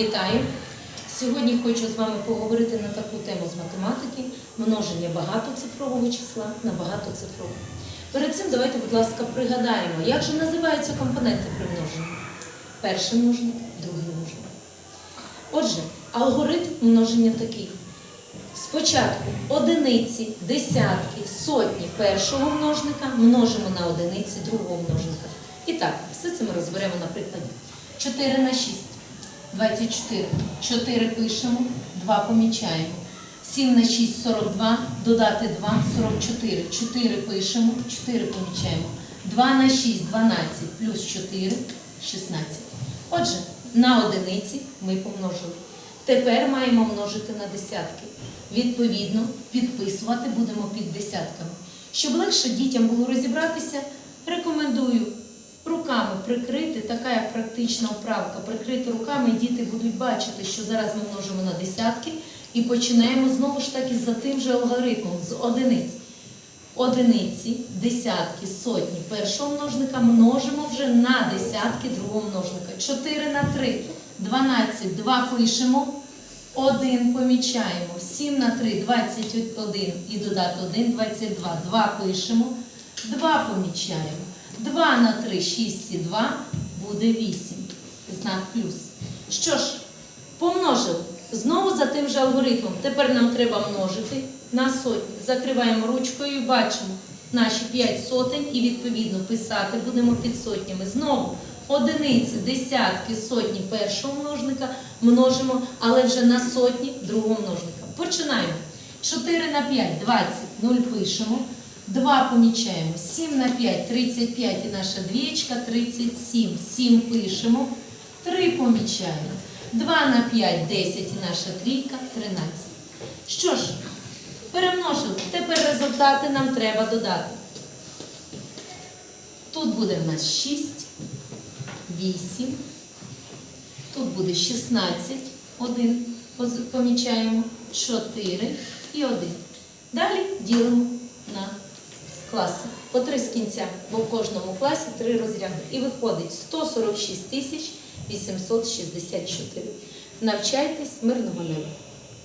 Вітаю! Сьогодні хочу з вами поговорити на таку тему з математики множення багатоцифрового числа на багатоцифрове. Перед цим давайте, будь ласка, пригадаємо, як же називаються компоненти при множенні. Перший множник, другий множник. Отже, алгоритм множення такий. Спочатку одиниці, десятки, сотні першого множника множимо на одиниці другого множника. І так, все це ми розберемо на прикладі. 4 на 6. 24. 4 пишемо, 2 помічаємо. 7 на 6 42, додати 2 44. 4 пишемо, 4 помічаємо. 2 на 6 12 плюс 4 16. Отже, на одиниці ми помножили. Тепер маємо множити на десятки. Відповідно, підписувати будемо під десятками. Щоб легше дітям було розібратися, рекомендую руками прикрити, така як практична вправка, прикрити руками, і діти будуть бачити, що зараз ми множимо на десятки і починаємо знову ж таки за тим же алгоритмом з одиниць. Одиниці, десятки, сотні першого множника множимо вже на десятки другого множника. 4 на 3, 12, 2 пишемо, 1 помічаємо, 7 на 3, 21 і додати 1, 22, 2 пишемо, 2 помічаємо. 2 на 3, 6 і 2 буде 8. Знак плюс. Що ж, помножили. Знову за тим же алгоритмом. Тепер нам треба множити на сотні. Закриваємо ручкою і бачимо наші 5 сотень і відповідно писати будемо під сотнями. Знову одиниці, десятки, сотні першого множника множимо, але вже на сотні другого множника. Починаємо. 4 на 5, 20, 0 пишемо. 2 помічаємо. 7 на 5, 35 і наша двієчка 37. 7 пишемо. 3 помічаємо. 2 на 5, 10 і наша трійка 13. Що ж, перемножили. Тепер результати нам треба додати. Тут буде в нас 6, 8. Тут буде 16, 1 помічаємо, 4 і 1. Далі ділимо на класи. По три з кінця, бо в кожному класі три розряди. І виходить 146 тисяч 864. Навчайтесь мирного неба.